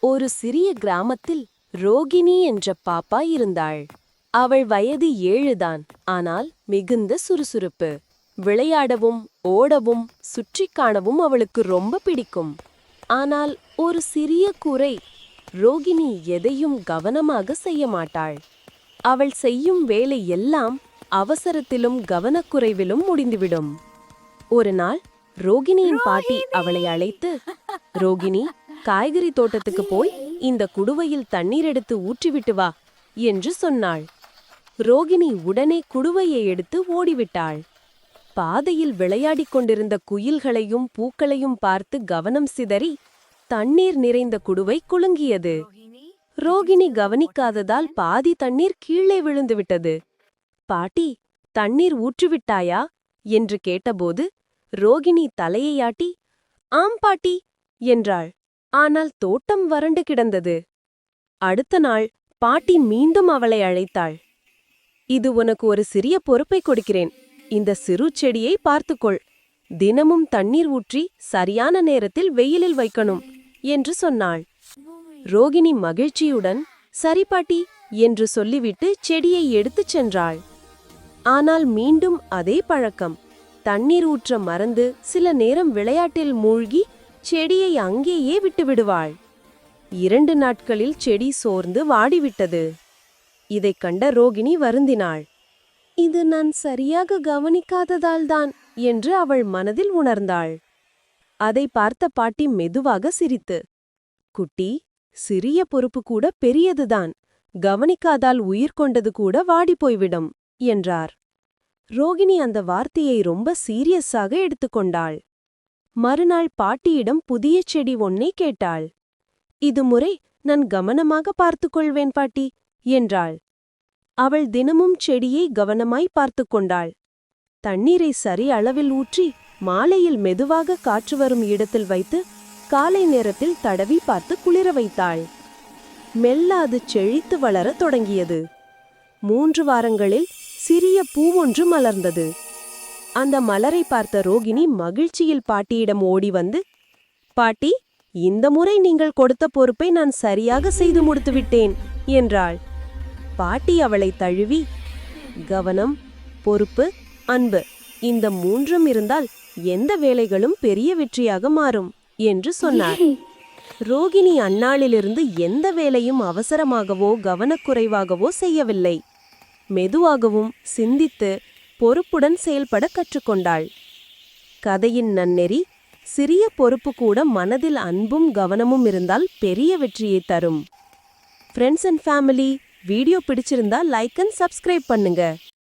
ஒரு சிறிய கிராமத்தில் ரோகிணி என்ற பாப்பா இருந்தாள். அவள் வயது ஏழுதான் ஆனால் மிகுந்த சுறுசுறுப்பு. விளையாடவும் ஓடவும் சுற்றிக் காணவும் அவளுக்கு ரொம்ப பிடிக்கும். ஆனால் ஒரு சிறிய குறை ரோகிணி எதையும் கவனமாக செய்ய மாட்டாள். அவள் செய்யும் வேலை எல்லாம் அவசரத்திலும் கவனக்குறைவிலும் முடிந்துவிடும். ஒரு நாள் ரோகிணியின் பாட்டி அவளை அழைத்து ரோகிணி காய்கறி தோட்டத்துக்கு போய் இந்த குடுவையில் தண்ணீர் எடுத்து ஊற்றிவிட்டு வா என்று சொன்னாள். ரோகிணி உடனே குடுவையை எடுத்து ஓடிவிட்டாள். பாதையில் விளையாடிக் கொண்டிருந்த குயில்களையும் பூக்களையும் பார்த்து கவனம் சிதறி தண்ணீர் நிறைந்த குடுவை குலுங்கியது. ரோகிணி கவனிக்காததால் பாதி தண்ணீர் கீழே விழுந்துவிட்டது பாட்டி தண்ணீர் ஊற்றிவிட்டாயா என்று கேட்டபோது ரோகிணி தலையையாட்டி ஆம் பாட்டி என்றாள். ஆனால் தோட்டம் வறண்டு கிடந்தது. அடுத்த நாள் பாட்டி மீண்டும் அவளை அழைத்தாள். இது உனக்கு ஒரு சிறிய பொறுப்பை கொடுக்கிறேன். இந்த சிறு செடியை பார்த்துக்கொள். தினமும் தண்ணீர் ஊற்றி சரியான நேரத்தில் வெயிலில் வைக்கணும் என்று சொன்னாள். ரோகிணி மகிழ்ச்சியுடன் சரி பாட்டி என்று சொல்லிவிட்டு செடியை எடுத்துச் சென்றாள். ஆனால் மீண்டும் அதே பழக்கம். தண்ணீர் ஊற்ற மறந்து சில நேரம் விளையாட்டில் மூழ்கி செடியை அங்கேயே விட்டுவிடுவாள் இரண்டு நாட்களில் செடி சோர்ந்து வாடிவிட்டது. இதைக் கண்ட ரோகிணி வருந்தினாள். இது நான் சரியாக கவனிக்காததால்தான் என்று அவள் மனதில் உணர்ந்தாள். அதை பார்த்த பாட்டி மெதுவாக சிரித்து குட்டி சிறிய பொறுப்பு கூட பெரியதுதான். கவனிக்காதால் உயிர் கொண்டது கூட வாடிப்போய்விடும் என்றார். ரோகிணி அந்த வார்த்தையை ரொம்ப சீரியஸாக எடுத்துக்கொண்டாள். மறுநாள் பாட்டியிடம் புதிய செடி ஒன்னை கேட்டாள். இது முறை நான் கவனமாக பார்த்துக் கொள்வேன் பாட்டி என்றாள். அவள் தினமும் செடியை கவனமாய் பார்த்துக் கொண்டாள். தண்ணீரை சரி அளவில் ஊற்றி மாலையில் மெதுவாக காற்று வரும் இடத்தில் வைத்து காலை நேரத்தில் தடவி பார்த்து குளிர வைத்தாள். மெல்ல அது செழித்து வளரத் தொடங்கியது. மூன்று வாரங்களில் சிறிய பூவொன்று மலர்ந்தது. அந்த மலரை பார்த்த ரோகிணி மகிழ்ச்சியில் பாட்டியிடம் ஓடி வந்து பாட்டி இந்த முறை நீங்கள் கொடுத்த பொறுப்பை நான் சரியாக செய்து முடித்துவிட்டேன் என்றாள். பாட்டி அவளை தழுவி கவனம் பொறுப்பு அன்பு இந்த மூன்றும் இருந்தால் எந்த வேலைகளும் பெரிய வெற்றியாக மாறும் என்று சொன்னார். ரோகிணி அந்நாளிலிருந்து எந்த வேலையும் அவசரமாகவோ கவனக்குறைவாகவோ செய்யவில்லை. மெதுவாகவும் சிந்தித்து பொறுப்புடன் செயல்பட கற்றுக்கொண்டாள். கதையின் நன்னெறி சிறிய பொறுப்பு கூட மனதில் அன்பும் கவனமும் இருந்தால் பெரிய வெற்றியை தரும். ஃப்ரெண்ட்ஸ் அண்ட் ஃபேமிலி வீடியோ பிடிச்சிருந்தா லைக் அண்ட் சப்ஸ்கிரைப் பண்ணுங்க.